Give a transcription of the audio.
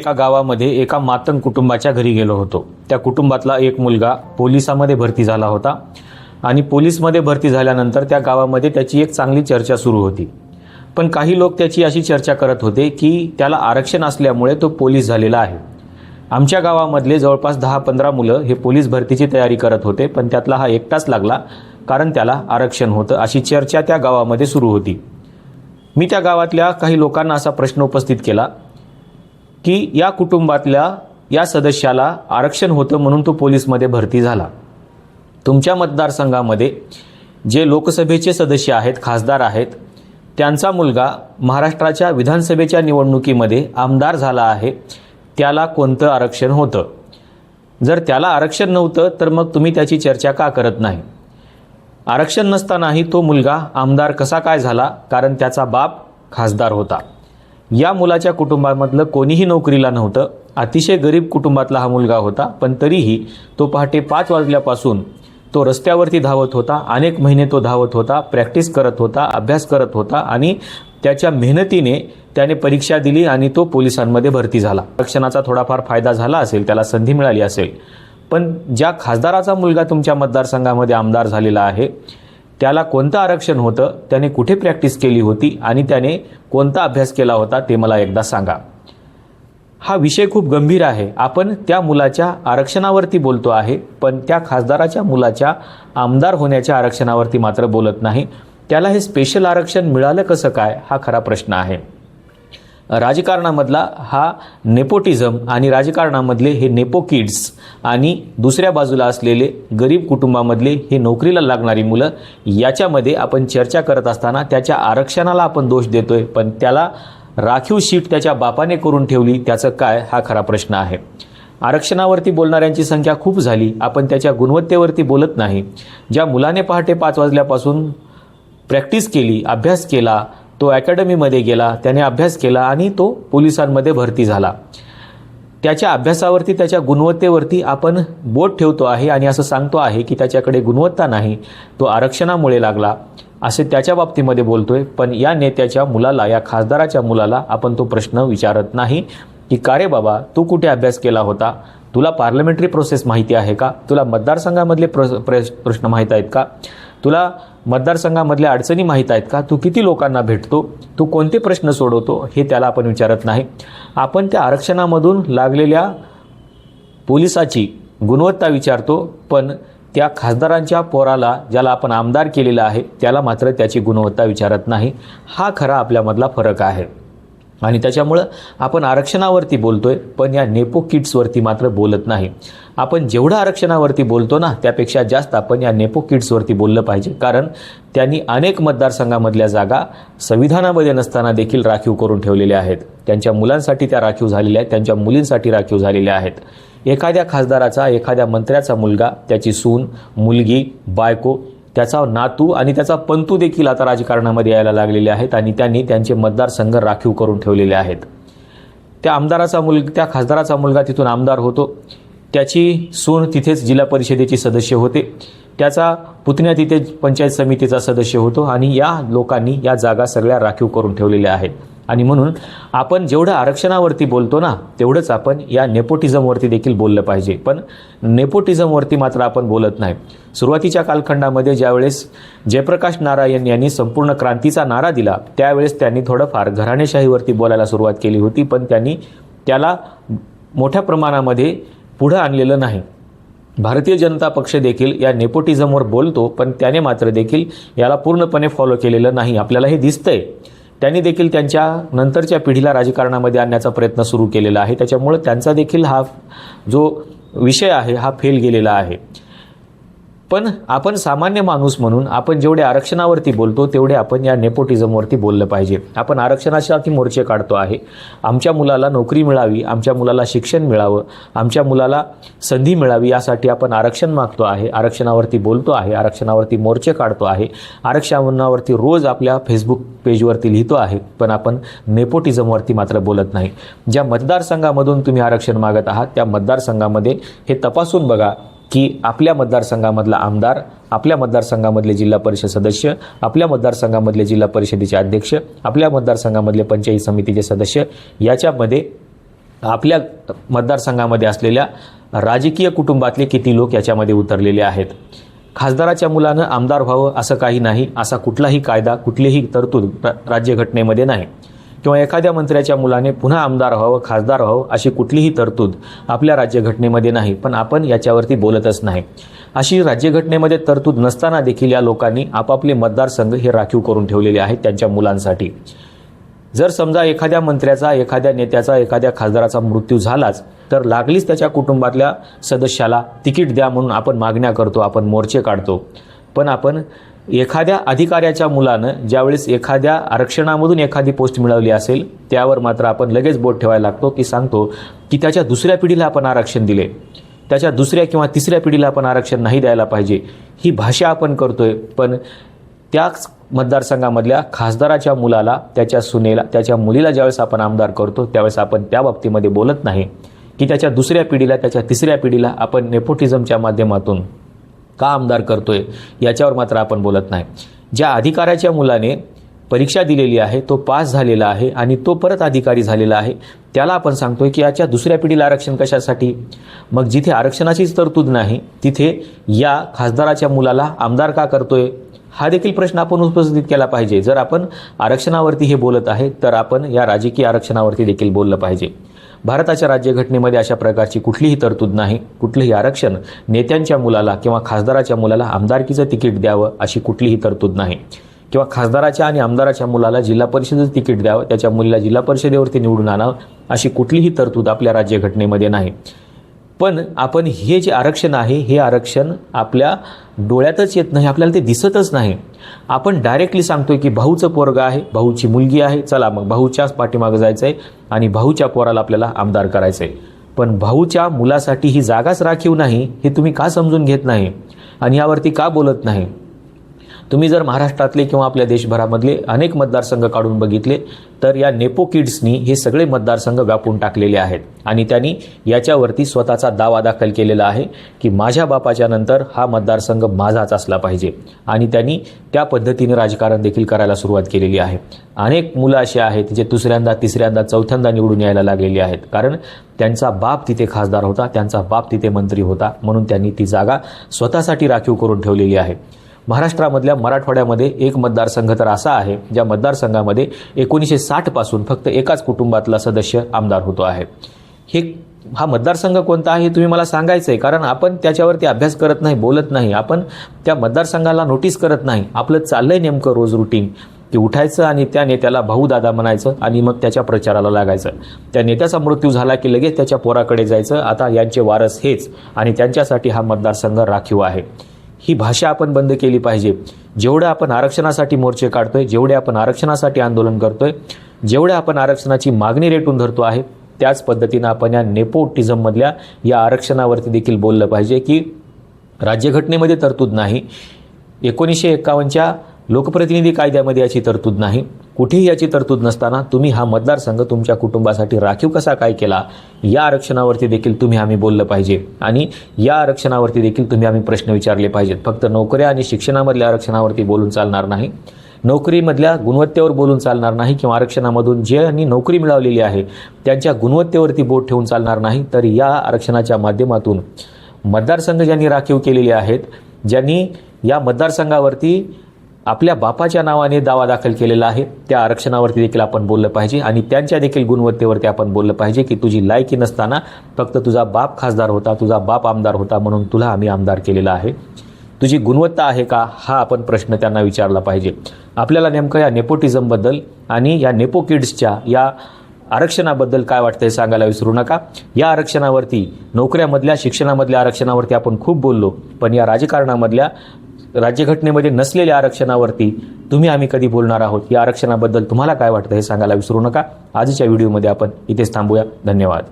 एका गावामध्ये एका मातंग कुटुंबाच्या घरी गेलो होतो. त्या कुटुंबातला एक मुलगा पोलिसामध्ये भरती झाला होता आणि पोलीसमध्ये भरती झाल्यानंतर त्या गावामध्ये त्याची एक चांगली चर्चा सुरू होती. पण काही लोक त्याची अशी चर्चा करत होते की त्याला आरक्षण असल्यामुळे तो पोलीस झालेला आहे. आमच्या गावामधले जवळपास दहा पंधरा मुलं हे पोलीस भरतीची तयारी करत होते पण त्यातला हा एकटाच लागला कारण त्याला आरक्षण होतं अशी चर्चा त्या गावामध्ये सुरू होती. मी त्या गावातल्या काही लोकांना असा प्रश्न उपस्थित केला की या कुटुंबातल्या या सदस्याला आरक्षण होतं म्हणून तो पोलीसमध्ये भरती झाला. तुमच्या मतदारसंघामध्ये जे लोकसभेचे सदस्य आहेत खासदार आहेत त्यांचा मुलगा महाराष्ट्राच्या विधानसभेच्या निवडणुकीमध्ये आमदार झाला आहे त्याला कोणतं आरक्षण होतं? जर त्याला आरक्षण नव्हतं तर मग तुम्ही त्याची चर्चा का करत नाही? आरक्षण नसतानाही तो मुलगा आमदार कसा काय झाला? कारण त्याचा बाप खासदार होता. या मुलाच्या कुटुंबामधलं कोणीही नोकरीला नव्हतं. अतिशय गरीब कुटुंबातला हा मुलगा होता पण तरीही तो पहाटे पाच वाजल्यापासून तो रस्त्यावरती धावत होता अनेक महिने तो धावत होता प्रॅक्टिस करत होता अभ्यास करत होता आणि त्याच्या मेहनतीने त्याने परीक्षा दिली आणि तो पोलिसांमध्ये भरती झाला. आरक्षणाचा थोडाफार फायदा झाला असेल त्याला संधी मिळाली असेल. पण ज्या खासदाराचा मुलगा तुमच्या मतदारसंघामध्ये आमदार झालेला आहे त्याला कोणतं आरक्षण होतं त्याने कुठे प्रॅक्टिस केली होती आणि त्याने कोणता अभ्यास केला होता ते मला एकदा सांगा. हा विषय खूप गंभीर आहे. आपण त्या मुलाच्या आरक्षणावरती बोलतो आहे पण त्या खासदाराच्या मुलाच्या आमदार होण्याच्या आरक्षणावरती मात्र बोलत नाही. त्याला हे स्पेशल आरक्षण मिळालं कसं काय हा खरा प्रश्न आहे. राजकारणामधला हा नेपोटिझम आणि राजकारणामधले हे नेपो किड्स आणि दुसऱ्या बाजूला असलेले गरीब कुटुंबामधले हे नोकरीला लागणारी मुलं याच्यामध्ये आपण चर्चा करत असताना त्याच्या आरक्षणाला आपण दोष देतोय पण त्याला राखीव शीट त्याच्या बापाने करून ठेवली त्याचं काय? हा खरा प्रश्न आहे. आरक्षणावरती बोलणाऱ्यांची संख्या खूप झाली. आपण त्याच्या गुणवत्तेवरती बोलत नाही. ज्या मुलाने पहाटे पाच वाजल्यापासून प्रॅक्टिस केली अभ्यास केला तो अकॅडमीमध्ये गेला त्याने अभ्यास केला आणि तो पोलिसांमध्ये भरती झाला. त्याच्या अभ्यासावरती त्याच्या गुणवत्तेवरती आपण बोट ठेवतो आहे आणि असं सांगतो आहे की त्याच्याकडे गुणवत्ता नाही तो आरक्षणामुळे लागला असे त्याच्या बाबतीमध्ये बोलतोय. पण या नेत्याच्या मुलाला या खासदाराच्या मुलाला आपण तो प्रश्न विचारत नाही की का रे बाबा तू कुठे अभ्यास केला होता? तुला पार्लमेंटरी प्रोसेस माहिती आहे का? तुला मतदारसंघामधले प्र प्र- प्रश्न माहीत आहेत का? तुला मतदारसंघामधल्या अडचणी माहीत आहेत का? तू किती लोकांना भेटतो? तू कोणते प्रश्न सोडवतो? हे त्याला आपण विचारत नाही. आपण त्या आरक्षणामधून लागलेल्या पोलिसाची गुणवत्ता विचारतो पण त्या खासदारांच्या पोराला ज्याला आपण आमदार केलेला आहे त्याला मात्र त्याची गुणवत्ता विचारत नाही. हा खरा आपल्यामधला फरक आहे. आणि त्याच्यामुळं आपण आरक्षणावरती बोलतोय पण या नेपो किट्सवरती मात्र बोलत नाही. आपण जेवढं आरक्षणावरती बोलतो ना त्यापेक्षा जास्त आपण या नेपो किड्सवरती बोललं पाहिजे. कारण त्यांनी अनेक मतदारसंघामधल्या जागा संविधानामध्ये नसताना देखील राखीव करून ठेवलेल्या आहेत. त्यांच्या मुलांसाठी त्या राखीव झालेल्या आहेत त्यांच्या मुलींसाठी राखीव झालेल्या आहेत. एखाद्या खासदाराचा एखाद्या मंत्र्याचा मुलगा त्याची सून मुलगी बायको त्याचा नातू आणि त्याचा पंतू देखील आता राजकारणामध्ये यायला लागलेले आहेत आणि त्यांनी त्यांचे मतदारसंघ राखीव करून ठेवलेले आहेत. त्या आमदाराचा मुलगा त्या खासदाराचा मुलगा तिथून आमदार होतो. त्याची सून तिथेच जिल्हा परिषदेची सदस्य होते. त्याचा पुतण्या तिथे पंचायत समितीचा सदस्य होतो आणि या लोकांनी या जागा सगळ्या राखीव करून ठेवलेल्या आहेत. आणि म्हणून आपण जेवढं आरक्षणावरती बोलतो ना तेवढंच आपण या नेपोटिझमवरती देखील बोललं पाहिजे. पण नेपोटिझमवरती मात्र आपण बोलत नाही. सुरुवातीच्या कालखंडामध्ये ज्यावेळेस जयप्रकाश नारायण यांनी संपूर्ण क्रांतीचा नारा दिला त्यावेळेस त्यांनी थोडंफार घराणेशाहीवरती बोलायला सुरुवात केली होती. पण त्यांनी त्याला मोठ्या प्रमाणामध्ये पुढं आणलेलं नाही. भारतीय जनता पक्ष देखील या नेपोटिझमवर बोलतो पण त्याने मात्र देखील याला पूर्णपणे फॉलो केलेलं नाही. आपल्याला हे दिसतंय. त्यांनी देखील त्यांच्या नंतरच्या पिढीला राजकारणामध्ये आणण्याचा प्रयत्न सुरू केलेला आहे. त्याच्यामुळं त्यांचा देखील हा जो विषय आहे हा फेल गेलेला आहे. पण आपण सामान्य माणूस म्हणून आपण जेवढे आरक्षणावरती बोलतो तेवढे आपण या नेपोटिझमवरती बोललं पाहिजे. आपण आरक्षणासाठी मोर्चे काढतो आहे. आमच्या मुलाला नोकरी मिळावी आमच्या मुलाला शिक्षण मिळावं आमच्या मुलाला संधी मिळावी यासाठी आपण आरक्षण मागतो आहे आरक्षणावरती बोलतो आहे आरक्षणावरती मोर्चे काढतो आहे आरक्षणावरती रोज आपल्या फेसबुक पेजवरती लिहितो आहे पण आपण नेपोटिझमवरती मात्र बोलत नाही. ज्या मतदारसंघामधून तुम्ही आरक्षण मागत आहात त्या मतदारसंघामध्ये हे तपासून बघा की आपल्या मतदारसंघामधला आमदार आपल्या मतदारसंघामधले जिल्हा परिषद सदस्य आपल्या मतदारसंघामधले जिल्हा परिषदेचे अध्यक्ष आपल्या मतदारसंघामधले पंचायत समितीचे सदस्य याच्यामध्ये आपल्या मतदारसंघामध्ये असलेल्या राजकीय कुटुंबातले किती लोक याच्यामध्ये उतरलेले आहेत. खासदाराच्या मुलानं आमदार व्हावं असं काही नाही असा कुठलाही कायदा कुठलीही तरतूद राज्यघटनेमध्ये नाही. किंवा एखाद्या मंत्र्याच्या मुलाने पुन्हा आमदार व्हावं खासदार व्हावं अशी कुठलीही तरतूद आपल्या राज्यघटनेमध्ये नाही पण आपण याच्यावरती बोलतच नाही. अशी राज्यघटनेमध्ये तरतूद नसताना देखील या लोकांनी आपापले मतदारसंघ हे राखीव करून ठेवलेले आहेत त्यांच्या मुलांसाठी. जर समजा एखाद्या मंत्र्याचा एखाद्या नेत्याचा एखाद्या खासदाराचा मृत्यू झालाच तर लागलीच त्याच्या कुटुंबातल्या सदस्याला तिकीट द्या म्हणून आपण मागण्या करतो आपण मोर्चे काढतो. पण आपण एखाद्या अधिकाऱ्याच्या मुलानं ज्यावेळेस एखाद्या आरक्षणामधून एखादी पोस्ट मिळवली असेल त्यावर मात्र आपण लगेच बोट ठेवायला लागतो की सांगतो की त्याच्या दुसऱ्या पिढीला आपण आरक्षण दिले. त्याच्या दुसऱ्या किंवा तिसऱ्या पिढीला आपण आरक्षण नाही द्यायला पाहिजे. ही भाषा आपण करतोय पण त्याच मतदारसंघामधल्या खासदाराच्या मुलाला त्याच्या सुनेला त्याच्या मुलीला ज्यावेळेस आपण आमदार करतो त्यावेळेस आपण त्या बाबतीमध्ये बोलत नाही की त्याच्या दुसऱ्या पिढीला त्याच्या तिसऱ्या पिढीला आपण नेपोटिझमच्या माध्यमातून का आमदार करतोय याच्यावर मात्र आपण बोलत नाही. ज्या अधिकाऱ्याच्या मुलाने परीक्षा दिलेली आहे तो पास झालेला आहे आणि तो परत अधिकारी झालेला आहे त्याला आपण सांगतोय की याच्या दुसऱ्या पिढीला आरक्षण कशासाठी? मग जिथे आरक्षणाचीच तरतूद नाही तिथे या खासदाराच्या मुलाला आमदार का करतोय? हा देखील प्रश्न आपण उपस्थित केला पाहिजे. जर आपण आरक्षणावरती हे बोलत आहे तर आपण या राजकीय आरक्षणावरती देखील बोललं पाहिजे. भारताच्या राज्यघटनेमध्ये अशा प्रकारची कुठलीही तरतूद नाही. कुठलंही आरक्षण नेत्यांच्या मुलाला किंवा खासदाराच्या मुलाला आमदारकीचं तिकीट द्यावं अशी कुठलीही तरतूद नाही. किंवा खासदाराच्या आणि आमदाराच्या मुलाला जिल्हा परिषदेचं तिकीट द्यावं त्याच्या मुलीला जिल्हा परिषदेवरती निवडून आणावं अशी कुठलीही तरतूद आपल्या राज्यघटनेमध्ये नाही. पण आपण हे जे आरक्षण आहे हे आरक्षण आपल्या डोळ्यातच येत नाही आपल्याला ते दिसतच नाही. आपण डायरेक्टली सांगतोय की भाऊचं पोरग आहे भाऊची मुलगी आहे चला मग भाऊच्याच पाठीमागं जायचं आहे आणि भाऊच्या पोराला आपल्याला आमदार करायचं आहे पण भाऊच्या मुलासाठी ही जागाच राखीव नाही हे तुम्ही का समजून घेत नाही? आणि यावरती का बोलत नाही? तुम्ही जर महाराष्ट्रातले किंवा आपल्या देशभरामधले अनेक मतदारसंघ काढून बघितले तर या नेपो किड्सनी हे सगळे मतदारसंघ व्यापून टाकलेले आहेत. आणि त्यांनी याच्यावरती स्वतःचा दावा दाखल केलेला आहे की माझ्या बापाच्या नंतर हा मतदारसंघ माझाच असला पाहिजे. आणि त्यांनी त्या पद्धतीने राजकारण देखील करायला सुरुवात केलेली आहे. अनेक मुलं अशी आहेत जे दुसऱ्यांदा तिसऱ्यांदा चौथ्यांदा निवडून यायला लागलेली आहेत. कारण त्यांचा बाप तिथे खासदार होता त्यांचा बाप तिथे मंत्री होता म्हणून त्यांनी ती जागा स्वतःसाठी राखीव करून ठेवलेली आहे. महाराष्ट्रामधल्या मराठवाड्यामध्ये एक मतदारसंघ तर असा आहे ज्या मतदारसंघामध्ये एकोणीसशे साठपासून फक्त एकाच कुटुंबातला सदस्य आमदार होतो आहे. हे हा मतदारसंघ कोणता आहे हे तुम्ही मला सांगायचं आहे कारण आपण त्याच्यावरती अभ्यास करत नाही बोलत नाही. आपण त्या मतदारसंघाला नोटीस करत नाही. आपलं चाललंय नेमकं रोज रुटीन. की उठायचं आणि त्या नेत्याला भाऊ दादा म्हणायचं आणि मग त्याच्या प्रचाराला लागायचं. त्या नेत्याचा मृत्यू झाला की लगेच त्याच्या पोराकडे जायचं. आता यांचे वारस हेच आणि त्यांच्यासाठी हा मतदारसंघ राखीव आहे. ही भाषा आपण बंद केली पाहिजे. जेवढं आपण आरक्षणासाठी मोर्चे काढतोय जेवढे आपण आरक्षणासाठी आंदोलन करतोय जेवढे आपण आरक्षणाची मागणी रेटून धरतो आहे त्याच पद्धतीनं आपण या नेपोटिझममधल्या या आरक्षणावरती देखील बोललं पाहिजे की राज्यघटनेमध्ये तरतूद नाही. एकोणीसशे एकावन्नच्या लोकप्रतिनिधी कायद्यामध्ये याची तरतूद नाही. कुठेही याची तरतूद नसताना तुम्ही हा मतदारसंघ तुमच्या कुटुंबासाठी राखीव कसा काय केला या आरक्षणावरती देखील तुम्ही आम्ही बोललं पाहिजे. आणि या आरक्षणावरती देखील तुम्ही आम्ही प्रश्न विचारले पाहिजेत. फक्त नोकऱ्या आणि शिक्षणामधल्या आरक्षणावरती बोलून चालणार नाही. नोकरीमधल्या गुणवत्तेवर बोलून चालणार नाही किंवा आरक्षणामधून ज्यांनी नोकरी मिळवलेली आहे त्यांच्या गुणवत्तेवरती बोट ठेवून चालणार नाही तर या आरक्षणाच्या माध्यमातून मतदारसंघ ज्यांनी राखीव केलेले आहेत ज्यांनी या मतदारसंघावरती आपल्या बापाच्या नावाने दावा दाखल केलेला आहे. त्या आरक्षणावरती देखील आपण बोललं पाहिजे आणि त्यांच्या देखील गुणवत्तेवरती आपण बोललं पाहिजे की तुझी लायकी नसताना फक्त तुझा बाप खासदार होता तुझा बाप आमदार होता म्हणून तुला आम्ही आमदार केलेला आहे. तुझी गुणवत्ता आहे का? हा आपण प्रश्न त्यांना विचारला पाहिजे. आपल्याला नेमकं या नेपोटिझमबद्दल आणि या नेपो किड्सच्या या आरक्षणाबद्दल काय वाटतं हे सांगायला विसरू नका. या आरक्षणावरती नोकऱ्यामधल्या शिक्षणामधल्या आरक्षणावरती आपण खूप बोललो पण या राजकारणामधल्या राज्यघटनेमध्ये नसलेल्या आरक्षणावरती तुम्ही आम्ही कधी बोलणार आहोत? या आरक्षणाबद्दल तुम्हाला काय वाटतं हे सांगायला विसरू नका. आजच्या व्हिडिओमध्ये आपण इथेच थांबूया. धन्यवाद.